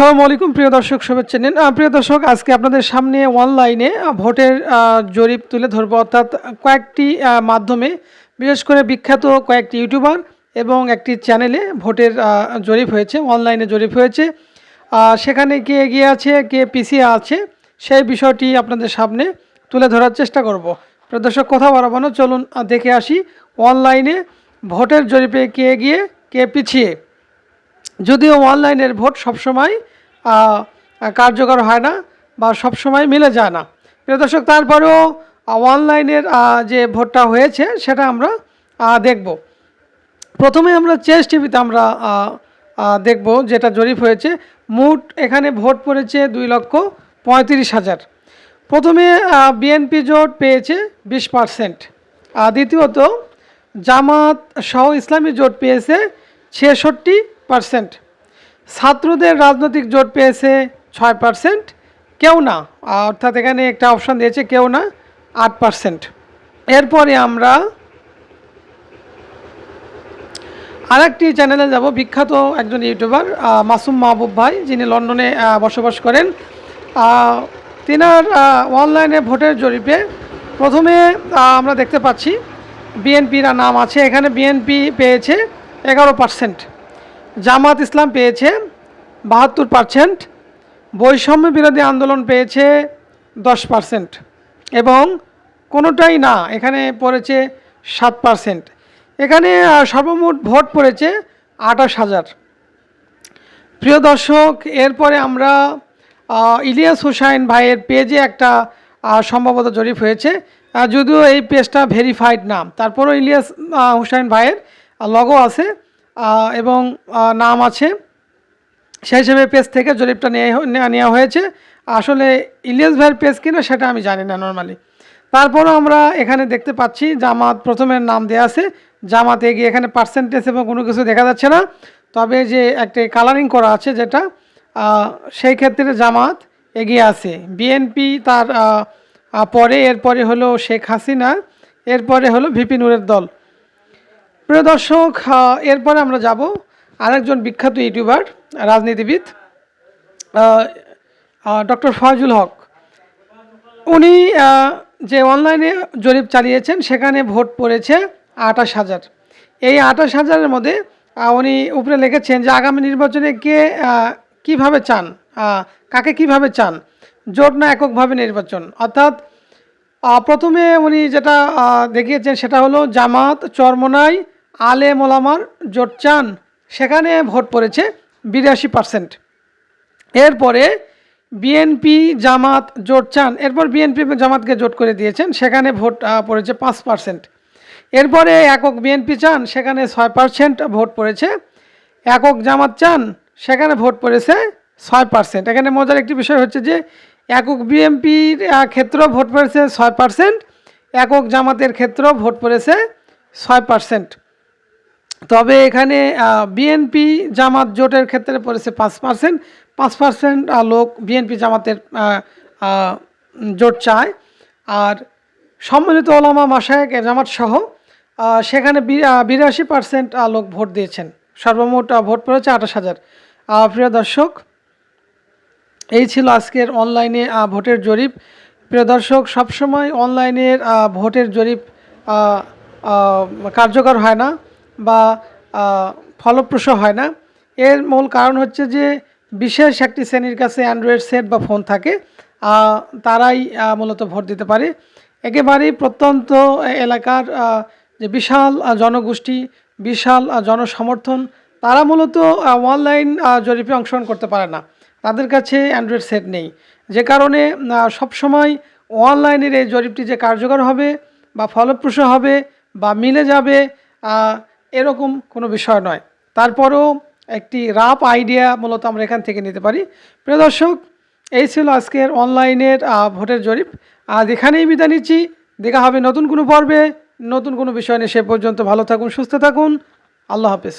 আসসালামু আলাইকুম, প্রিয় দর্শক, শুভেচ্ছা নিন। প্রিয় দর্শক, আজকে আপনাদের সামনে অনলাইনে ভোটের জরিপ তুলে ধরবো। অর্থাৎ কয়েকটি মাধ্যমে, বিশেষ করে বিখ্যাত কয়েকটি ইউটিউবার এবং একটি চ্যানেলে ভোটের জরিপ হয়েছে অনলাইনে জরিপ হয়েছে। সেখানে কে এগিয়ে আছে, কে পিছিয়ে আছে, সেই বিষয়টি আপনাদের সামনে তুলে ধরার চেষ্টা করব। প্রিয় দর্শক, কথা বাড়াবো না, চলুন দেখে আসি। অনলাইনে ভোটের জরিপে কে এগিয়ে, কে পিছিয়ে। যদিও অনলাইনের ভোট সবসময় কার্যকর হয় না বা সবসময় মিলে যায় না। প্রিয় দর্শক, তারপরেও অনলাইনের যে ভোটটা হয়েছে সেটা আমরা দেখব। প্রথমে আমরা চেস টিভিতে আমরা দেখব যেটা জরিপ হয়েছে। মোট এখানে ভোট পড়েছে দুই লক্ষ পঁয়ত্রিশ হাজার। প্রথমে বিএনপি জোট পেয়েছে বিশ পারসেন্ট। দ্বিতীয়ত জামাত সহ ইসলামী জোট পেয়েছে ছেষট্টি পার্সেন্ট। ছাত্রদের রাজনৈতিক জোট পেয়েছে ছয় পার্সেন্ট। কেউ না। অর্থাৎ এখানে একটা অপশান দিয়েছে কেউ না, আট পার্সেন্ট। এরপরে আমরা আরেকটি চ্যানেলে যাব। বিখ্যাত একজন ইউটিউবার মাসুম মাহবুব ভাই, যিনি লন্ডনে বসবাস করেন। তিনার অনলাইনে ভোটের জরিপে প্রথমে আমরা দেখতে পাচ্ছি, বিএনপির নাম আছে। এখানে বিএনপি পেয়েছে এগারো পার্সেন্ট। জামাত ইসলাম পেয়েছে বাহাত্তর পার্সেন্ট বৈষম্য বিরোধী আন্দোলন পেয়েছে দশ পার্সেন্ট এবং কোনোটাই না, এখানে পড়েছে সাত পার্সেন্ট এখানে সর্বমোট ভোট পড়েছে আঠাশ হাজার। প্রিয় দর্শক, এরপরে আমরা ইলিয়াস হুসাইন ভাইয়ের পেজে একটা সম্ভবত জরিপ হয়েছে। যদিও এই পেজটা ভেরিফাইড নাম তারপরও ইলিয়াস হুসাইন ভাইয়ের লগো আছে। এবং নাম আছে। সেই হিসেবে পেজ থেকে জরিপটা নেওয়া নেওয়া- হয়েছে। আসলে ইলিয়াস ভাইয়ের পেজ কিনা সেটা আমি জানি না নর্মালি তারপরও আমরা এখানে দেখতে পাচ্ছি, জামাত প্রথমের নাম দেওয়া আছে। জামাত এগিয়ে এখানে পার্সেন্টেজ এবং কোনো কিছু দেখা যাচ্ছে না। তবে যে একটি কালারিং করা আছে যেটা সেই ক্ষেত্রে জামাত এগিয়ে আছে। বিএনপি তার পরে, এরপরে হলো শেখ হাসিনা, এরপরে হলো ভিপি নুরের দল। প্রিয় দর্শক এরপরে আমরা যাব আরেকজন বিখ্যাত ইউটিউবার, রাজনীতিবিদ ডক্টর ফয়জুল হক। উনি যে অনলাইনে জরিপ চালিয়েছেন, সেখানে ভোট পড়েছে আঠাশ হাজার। এই আঠাশ হাজারের মধ্যে উনি উপরে লিখেছেন যে আগামী নির্বাচনে কে কীভাবে চান কাকে কীভাবে চান, জোট না এককভাবে নির্বাচন? অর্থাৎ প্রথমে উনি যেটা দেখিয়েছেন সেটা হলো জামাত চরমনাই আলে মোলামার জোট চান, সেখানে ভোট পড়েছে বিরাশি পার্সেন্ট। এরপরে বিএনপি জামাত জোট চান, এরপর বিএনপি জামাতকে জোট করে দিয়েছেন, সেখানে ভোট পড়েছে পাঁচ পার্সেন্ট। এরপরে একক বিএনপি চান, সেখানে ছয় পার্সেন্ট ভোট পড়েছে। একক জামাত চান, সেখানে ভোট পড়েছে ছয় পার্সেন্ট। এখানে মজার একটি বিষয় হচ্ছে যে, একক বিএনপির ক্ষেত্রেও ভোট পড়েছে ছয় পার্সেন্ট, একক জামাতের ক্ষেত্রেও ভোট পড়েছে ছয় পার্সেন্ট। তবে এখানে বিএনপি জামাত জোটের ক্ষেত্রে পড়েছে পাঁচ পার্সেন্ট পাঁচ পার্সেন্ট লোক বিএনপি জামাতের জোট চায়। আর সম্মিলিত ওলামা মাসায়ক জামাত সহ সেখানে বিরাশি পার্সেন্ট লোক ভোট দিয়েছেন। সর্বমোট ভোট পড়েছে আঠাশ হাজার। প্রিয় দর্শক, এই ছিল আজকের অনলাইনে ভোটের জরিপ। প্রিয় দর্শক, সবসময় অনলাইনের ভোটের জরিপ কার্যকর হয় না। বা ফলপ্রসূ হয় না। এর মূল কারণ হচ্ছে যে, বিশেষ একটি শ্রেণির কাছে অ্যান্ড্রয়েড সেট বা ফোন থাকে তারাই মূলত ভোট দিতে পারে। একেবারেই প্রত্যন্ত এলাকার যে বিশাল জনগোষ্ঠী, বিশাল জনসমর্থন, তারা মূলত অনলাইন জরিপে অংশগ্রহণ করতে পারে না। তাদের কাছে অ্যান্ড্রয়েড সেট নেই। যে কারণে সবসময় অনলাইনের এই জরিপটি যে কার্যকর হবে বা ফলপ্রসূ হবে বা মিলে যাবে এরকম কোনো বিষয় নয়। তারপরেও একটি রাপ আইডিয়া মূলত আমরা এখান থেকে নিতে পারি। প্রিয় দর্শক, এই ছিল আজকের অনলাইনের ভোটের জরিপ। আজ এখানেই বিদায় নিচ্ছি। দেখা হবে নতুন কোনো পর্বে। নতুন কোনো বিষয় নিয়ে সে পর্যন্ত ভালো থাকুন, সুস্থ থাকুন। আল্লাহ হাফেজ।